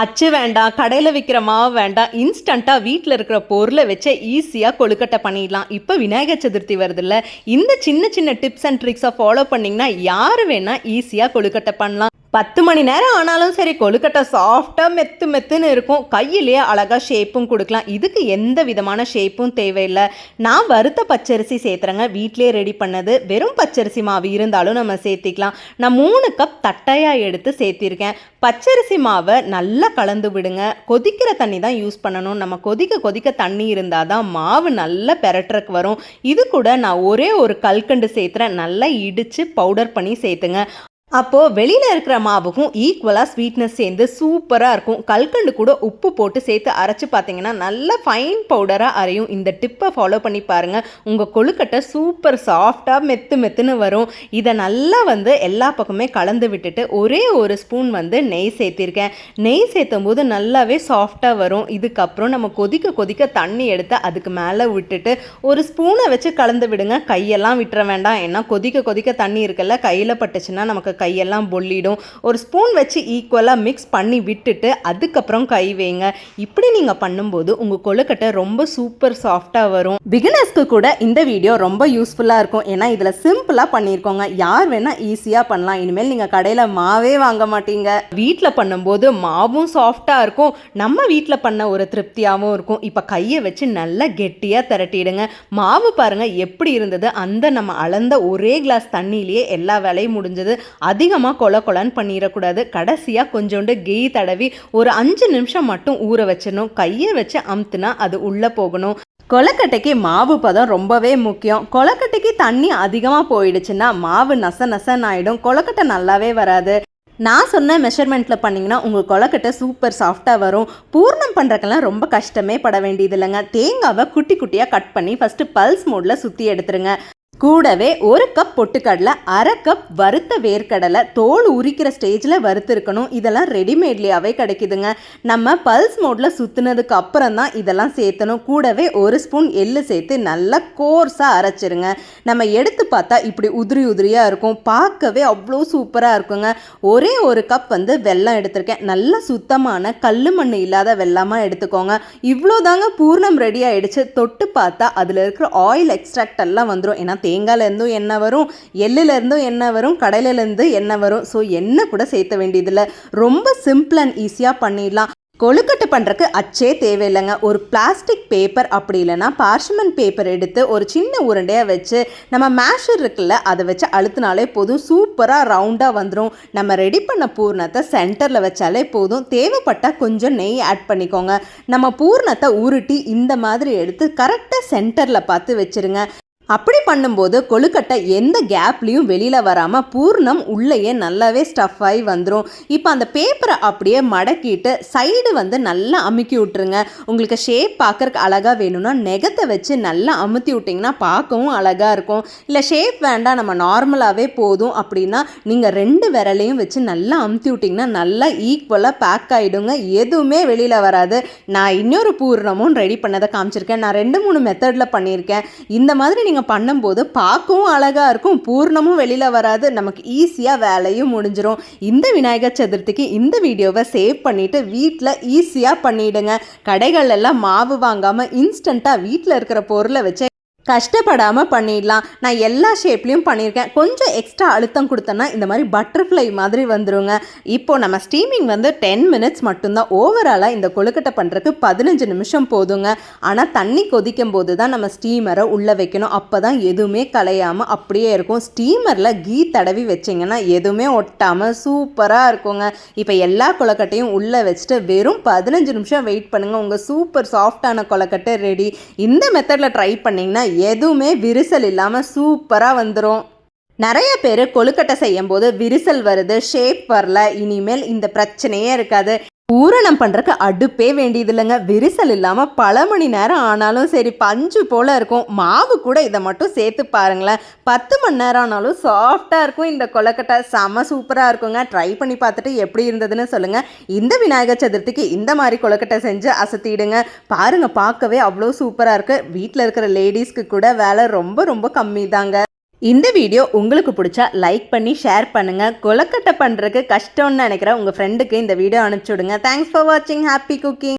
அச்சு வேண்டாம் கடையில் விற்கிற மாவு வேண்டாம் இன்ஸ்டண்ட்டாக வீட்டில் இருக்கிற பொருளை வச்சு ஈஸியாக கொழுக்கட்டை பண்ணிடலாம். இப்போ விநாயகர் சதுர்த்தி வருதுல்ல இந்த சின்ன சின்ன டிப்ஸ் அண்ட் ட்ரிக்ஸை ஃபாலோ பண்ணிங்கன்னா யார் வேணால் ஈஸியாக கொழுக்கட்டை பண்ணலாம். பத்து மணி நேரம் ஆனாலும் சரி கொழுக்கட்டை சாஃப்டாக மெத்து மெத்துன்னு இருக்கும். கையிலேயே அழகாக ஷேப்பும் கொடுக்கலாம். இதுக்கு எந்த விதமான ஷேப்பும் தேவையில்லை. நான் வறுத்த பச்சரிசி சேர்த்துறேங்க. வீட்டிலே ரெடி பண்ணது. வெறும் பச்சரிசி மாவு இருந்தாலும் நம்ம சேர்த்திக்கலாம். நான் மூணு கப் தட்டையாக எடுத்து சேர்த்திருக்கேன். பச்சரிசி மாவை நல்லா கலந்து விடுங்க. கொதிக்கிற தண்ணி தான் யூஸ் பண்ணணும். நம்ம கொதிக்க கொதிக்க தண்ணி இருந்தால் தான் மாவு நல்லா பெரட்டுறக்கு வரும். இது கூட நான் ஒரே ஒரு கல்கண்டு சேர்த்துறேன். நல்லா இடித்து பவுடர் பண்ணி சேர்த்துங்க. அப்போது வெளியில் இருக்கிற மாவுக்கும் ஈக்குவலாக ஸ்வீட்னஸ் சேர்ந்து சூப்பராக இருக்கும். கல்கண்டு கூட உப்பு போட்டு சேர்த்து அரைச்சி பார்த்தீங்கன்னா நல்ல ஃபைன் பவுடராக அரையும். இந்த டிப்பை ஃபாலோ பண்ணி பாருங்கள் உங்கள் கொழுக்கட்டை சூப்பர் சாஃப்டாக மெத்து மெத்துன்னு வரும். இதை நல்லா வந்து எல்லா பக்கமே கலந்து விட்டுட்டு ஒரே ஒரு ஸ்பூன் வந்து நெய் சேர்த்திருக்கேன். நெய் சேர்த்தும் போது நல்லாவே சாஃப்டாக வரும். இதுக்கப்புறம் நம்ம கொதிக்க கொதிக்க தண்ணி எடுத்து அதுக்கு மேலே விட்டுட்டு ஒரு ஸ்பூனை வச்சு கலந்து விடுங்க. கையெல்லாம் விட்டுற வேண்டாம். ஏன்னா கொதிக்க கொதிக்க தண்ணி இருக்குல்ல கையில் பட்டுச்சுன்னா நமக்கு கையெல்லாம் பொல்லிடும். ஒரு ஸ்பூன் வச்சு ஈக்குவலாக மிக்ஸ் பண்ணி விட்டுட்டு அதுக்கப்புறம் கை வைங்க. இப்படி நீங்கள் பண்ணும்போது உங்கள் கொழுக்கட்டை ரொம்ப சூப்பர் சாஃப்டாக வரும். பிகினர்ஸ்க்கு கூட இந்த வீடியோ ரொம்ப யூஸ்ஃபுல்லாக இருக்கும். ஏன்னா இதில் சிம்பிளாக பண்ணியிருக்கோங்க யார் வேணால் ஈஸியாக பண்ணலாம். இனிமேல் நீங்கள் கடையில் மாவே வாங்க மாட்டீங்க. வீட்டில் பண்ணும்போது மாவும் சாஃப்டாக இருக்கும். நம்ம வீட்டில் பண்ண ஒரு திருப்தியாகவும் இருக்கும். இப்போ கையை வச்சு நல்லா கெட்டியாக திரட்டிடுங்க. மாவு பாருங்கள் எப்படி இருந்தது? அந்த நம்ம அளந்த ஒரே கிளாஸ் தண்ணியிலேயே எல்லா வேலையும் முடிஞ்சது. அதிகமாக கொல கொலன்னு பண்ணிடக்கூடாது. கடைசியாக கொஞ்சோண்டு கெய் தடவி ஒரு அஞ்சு நிமிஷம் மட்டும் ஊற வச்சிடணும். கையை வச்சு அமுத்துனா அது உள்ளே போகணும். கொலக்கட்டைக்கு மாவு பதம் ரொம்பவே முக்கியம். கொலக்கட்டைக்கு தண்ணி அதிகமாக போயிடுச்சுன்னா மாவு நச நசன்னு ஆகிடும் கொலக்கட்டை நல்லாவே வராது. நான் சொன்ன மெஷர்மெண்ட்டில் பண்ணிங்கன்னா உங்கள் கொலக்கட்டை சூப்பர் சாஃப்டாக வரும். பூர்ணம் பண்ணுறக்கெல்லாம் ரொம்ப கஷ்டமே பட வேண்டியது இல்லைங்க தேங்காவை குட்டி குட்டியாக கட் பண்ணி ஃபஸ்ட்டு பல்ஸ் மோடில் சுற்றி எடுத்துருங்க. கூடவே ஒரு கப் பொட்டுக்கடலை அரை கப் வறுத்த வேர்க்கடலை தோல் உரிக்கிற ஸ்டேஜில் வறுத்துருக்கணும். இதெல்லாம் ரெடிமேட்லேயாவே கிடைக்குதுங்க. நம்ம பல்ஸ் மோடில் சுற்றுனதுக்கு அப்புறம் தான் இதெல்லாம் சேர்த்தணும். கூடவே ஒரு ஸ்பூன் எள்ளு சேர்த்து நல்லா கோர்ஸாக அரைச்சிருங்க. நம்ம எடுத்து பார்த்தா இப்படி உதிரி உதிரியாக இருக்கும். பார்க்கவே அவ்வளோ சூப்பராக இருக்குங்க. ஒரே ஒரு கப் வந்து வெல்லம் எடுத்திருக்கேன். நல்ல சுத்தமான கல் மண் இல்லாத வெல்லமாக எடுத்துக்கோங்க. இவ்வளோ தாங்க பூர்ணம் ரெடி ஆகிடுச்சு தொட்டு பார்த்தா அதில் இருக்கிற ஆயில் எக்ஸ்ட்ராக்ட் எல்லாம் வந்துடும் ஏன்னா தேங்காயிலேருந்தும் எண்ணெய் வரும் எள்ளுலேருந்தும் எண்ணெய் வரும் கடலையிலேருந்து எண்ணெய் வரும். ஸோ எண்ணெய் கூட சேர்த்த வேண்டியதில்லை. ரொம்ப சிம்பிள் அண்ட் ஈஸியாக பண்ணிடலாம். கொழுக்கட்டை பண்ணுறக்கு அச்சே தேவையில்லைங்க. ஒரு பிளாஸ்டிக் பேப்பர் அப்படி இல்லைன்னா பார்ச்மெண்ட் பேப்பர் எடுத்து ஒரு சின்ன உருண்டையாக வச்சு நம்ம மேஷர் இருக்குல்ல அதை வச்சு அழுத்தினாலே போதும். சூப்பராக ரவுண்டாக வந்துடும் நம்ம ரெடி பண்ண பூர்ணத்தை சென்டரில் வச்சாலே போதும். தேவைப்பட்டால் கொஞ்சம் நெய் ஆட் பண்ணிக்கோங்க. நம்ம பூர்ணத்தை உருட்டி இந்த மாதிரி எடுத்து கரெக்டாக சென்டரில் பார்த்து வச்சுருங்க. அப்படி பண்ணும்போது கொழுக்கட்டை எந்த கேப்லேயும் வெளியில் வராமல் பூர்ணம் உள்ளேயே நல்லாவே ஸ்டஃப் ஆகி வந்துடும் இப்போ அந்த பேப்பரை அப்படியே மடக்கிட்டு சைடு வந்து நல்லா அமுக்கி விட்ருங்க உங்களுக்கு ஷேப் பார்க்கறக்கு அழகாக வேணும்னா நெகத்தை வச்சு நல்லா அமுத்தி விட்டிங்கன்னா பார்க்கவும் அழகாக இருக்கும். இல்லை ஷேப் வேண்டாம் நம்ம நார்மலாகவே போதும் அப்படின்னா நீங்கள் ரெண்டு விரலையும் வச்சு நல்லா அமுத்தி விட்டிங்கன்னா நல்லா ஈக்குவலாக பேக் ஆகிடுங்க எதுவுமே வெளியில் வராது. நான் இன்னொரு பூர்ணமும் ரெடி பண்ணதை காமிச்சிருக்கேன். நான் ரெண்டு மூணு மெத்தடில் பண்ணியிருக்கேன். இந்த மாதிரி நீங்கள் நீங்கள் பண்ணும்போது பார்க்கவும் அழகாக இருக்கும் பூர்ணமும் வெளியில் வராது. நமக்கு ஈஸியாக வேலையும் முடிஞ்சிடும் இந்த விநாயகர் சதுர்த்திக்கு இந்த வீடியோவை சேவ் பண்ணிவிட்டு வீட்டில் ஈஸியாக பண்ணிவிடுங்க கடைகள் எல்லாம் மாவு வாங்காமல் இன்ஸ்டண்ட்டாக வீட்டில் இருக்கிற பொருளை வச்சு கஷ்டப்படாமல் பண்ணிடலாம். நான் எல்லா ஷேப்லேயும் பண்ணியிருக்கேன். கொஞ்சம் எக்ஸ்ட்ரா அழுத்தம் கொடுத்தேன்னா இந்த மாதிரி பட்டர்ஃப்ளை மாதிரி வந்துருங்க. இப்போது நம்ம ஸ்டீமிங் வந்து டென் மினிட்ஸ் மட்டும்தான். ஓவராலாக இந்த கொழுக்கட்டை பண்ணுறதுக்கு பதினஞ்சு நிமிஷம் போதுங்க. ஆனால் தண்ணி கொதிக்கும் போது தான் நம்ம ஸ்டீமரை உள்ளே வைக்கணும். அப்போ தான் எதுவுமே கலையாமல் அப்படியே இருக்கும். ஸ்டீமரில் கீ தடவி வச்சிங்கன்னா எதுவுமே ஒட்டாமல் சூப்பராக இருக்குங்க. இப்போ எல்லா கொழுக்கட்டையும் உள்ளே வச்சுட்டு வெறும் பதினஞ்சு நிமிஷம் வெயிட் பண்ணுங்கள் உங்கள் சூப்பர் சாஃப்டான கொழுக்கட்டை ரெடி இந்த மெத்தடில் ட்ரை பண்ணிங்கன்னா எதுவுமே விரிசல் இல்லாமல் சூப்பராக வந்துடும் நிறைய பேர் கொழுக்கட்டை செய்யும் போது விரிசல் வருது ஷேப் வரல இனிமேல் இந்த பிரச்சனையே இருக்காது. பூரணம் பண்ணுறக்கு அடுப்பே வேண்டியது இல்லைங்க விரிசல் இல்லாமல் பல மணி நேரம் ஆனாலும் சரி பஞ்சு போல் இருக்கும். மாவு கூட இதை மட்டும் சேர்த்து பாருங்களேன். பத்து மணி நேரம் ஆனாலும் சாஃப்டாக இருக்கும் இந்த கொலக்கட்டை செம சூப்பராக இருக்குங்க. ட்ரை பண்ணி பார்த்துட்டு எப்படி இருந்ததுன்னு சொல்லுங்கள் இந்த விநாயகர் சதுர்த்திக்கு இந்த மாதிரி கொலக்கட்டை செஞ்சு அசத்திடுங்க. பாருங்கள் பார்க்கவே அவ்வளோ சூப்பராக இருக்குது வீட்டில் இருக்கிற லேடிஸ்க்கு கூட வேலை ரொம்ப ரொம்ப கம்மி தாங்க இந்த வீடியோ உங்களுக்கு பிடிச்சா லைக் பண்ணி ஷேர் பண்ணுங்கள் கொலக்கட்டை பண்ணுறதுக்கு கஷ்டம்னு நினைக்கிற உங்கள் ஃப்ரெண்டுக்கு இந்த வீடியோ அனுப்பிச்சி விடுங்க. தேங்க்ஸ் ஃபார் வாட்சிங் ஹாப்பி குக்கிங்